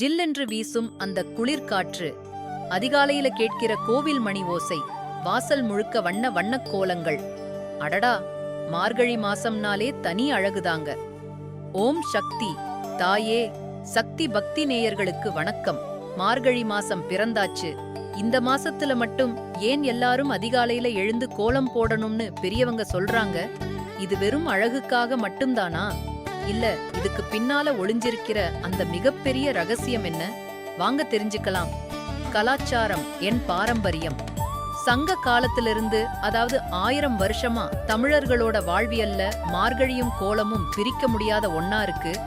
ஜில்லென்று வீசும் அந்த குளிர்காற்று. அதிகாலையில கேட்கிற கோவில் மணி ஓசை வாசல் முழுக்க வண்ண வண்ணக் கோலங்கள். அடடா மார்கழி மாசம்னாலே தனி அழகுதாங்க. ஓம் சக்தி தாயே சக்தி பக்தி நேயர்களுக்கு வணக்கம். மார்கழி மாசம் பிறந்தாச்சு. இந்த மாசத்துல மட்டும் ஏன் எல்லாரும் அதிகாலையில எழுந்து கோலம் போடணும்னு பெரியவங்க சொல்றாங்க? இது வெறும் அழகுக்காக மட்டும்தானா? இல்ல இதுக்கு பின்னால ஒளிஞ்சிருக்கிற அந்த மிகப்பெரிய ரகசியம் என்ன? வாங்க தெரிஞ்சுக்கலாம். கலாச்சாரம் என் பாரம்பரியம். சங்க காலத்திலிருந்து அதாவது ஆயிரம் வருஷமா தமிழர்களோட வாழ்வியல்ல மார்கழியும் கோலமும் பிரிக்க முடியாத ஒன்னா இருக்கு.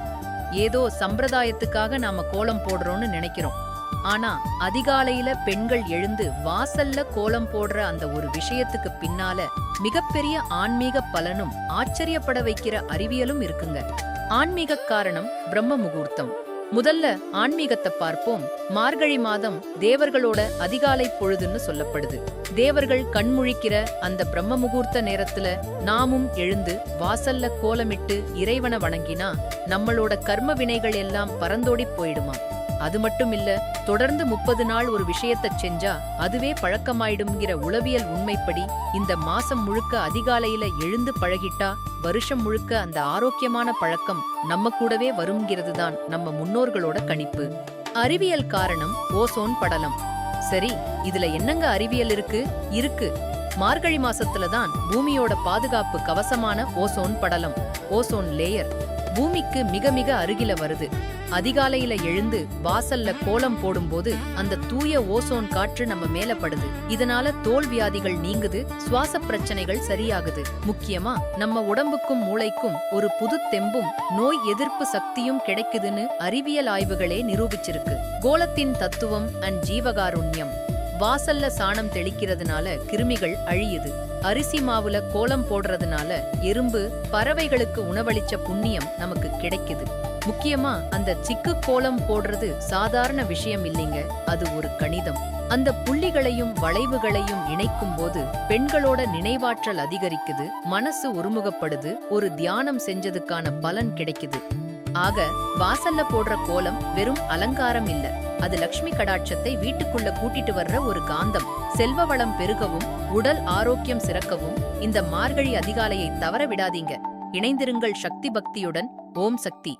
ஏதோ சம்பிரதாயத்துக்காக நாம கோலம் போடுறோம்னு நினைக்கிறோம். ஆனா அதிகாலையில பெண்கள் எழுந்து வாசல்ல கோலம் போடுற அந்த ஒரு விஷயத்துக்கு பின்னால மிகப்பெரிய ஆன்மீக பலனும் ஆச்சரியப்பட வைக்கிற அறிவியலும் இருக்குங்க. ஆன்மீக காரணம் பிரம்ம முகூர்த்தம். முதல்ல ஆன்மீகத்தை பார்ப்போம். மார்கழி மாதம் தேவர்களோட அதிகாலை பொழுதுன்னு சொல்லப்படுது. தேவர்கள் கண்முழிக்கிற அந்த பிரம்ம முகூர்த்த நேரத்துல நாமும் எழுந்து வாசல்ல கோலமிட்டு இறைவனை வணங்கினா நம்மளோட கர்ம வினைகள் எல்லாம் பறந்தோடி போயிடுமா அது மட்டும் இல்ல தொடர்ந்து முப்பது நாள் ஒரு விஷயத்த செஞ்சா அதுவே பழக்கமாயிடும்ங்கிற உளவியல் உண்மைப்படி இந்த மாசம் முழுக்க அதிகாலையில எழுந்து பழகிட்டா வருஷம் முழுக்க அந்த ஆரோக்கியமான பழக்கம் நம்ம கூடவே வருங்கிறது தான் நம்ம முன்னோர்களோட கணிப்பு. அறிவியல் காரணம் ஓசோன் படலம். சரி இதுல என்னங்க அறிவியல் இருக்கு? இருக்கு. மார்கழி மாசத்துல தான் பூமியோட பாதுகாப்பு கவசமான ஓசோன் படலம் ஓசோன் லேயர். பூமிக்கு மிக மிக அருகில வருது. அதிகாலையில எழுந்து வாசல்ல கோலம் போடும்போது அந்த தூய ஓசோன் காற்று நம்ம மேல படுது. இதனால தோல் வியாதிகள் நீங்குது சுவாச பிரச்சனைகள் சரியாகுது. முக்கியமா நம்ம உடம்புக்கும் மூளைக்கும் ஒரு புது தெம்பும் நோய் எதிர்ப்பு சக்தியும் கிடைக்குதுன்னு அறிவியல் ஆய்வுகளே நிரூபிச்சிருக்கு. கோலத்தின் தத்துவம் அண்ட் ஜீவகாருண்யம். வாசல்ல சாணம் தெளிக்கிறதுனால கிருமிகள் அழியுது. அரிசி மாவுல கோலம் போடுறதுனால எறும்பு பறவைகளுக்கு உணவளிச்ச புண்ணியம் நமக்கு கிடைக்குது. முக்கியமா அந்த சிக்கு கோலம் போடுறது சாதாரண விஷயம் இல்லைங்க அது ஒரு கணிதம். அந்த புள்ளிகளையும் வளைவுகளையும் இணைக்கும் போது பெண்களோட நினைவாற்றல் அதிகரிக்குது மனசு ஒருமுகப்படுது ஒரு தியானம் செஞ்சதுக்கான பலன் கிடைக்குது. ஆக வாசல்ல போடுற கோலம் வெறும் அலங்காரம் இல்ல அது லக்ஷ்மி கடாட்சத்தை வீட்டுக்குள்ள கூட்டிட்டு வர்ற ஒரு காந்தம். செல்வ வளம் பெருகவும் உடல் ஆரோக்கியம் சிறக்கவும் இந்த மார்கழி அதிகாலையை தவற விடாதீங்க. இணைந்திருங்கள் சக்தி பக்தியுடன் ஓம் சக்தி.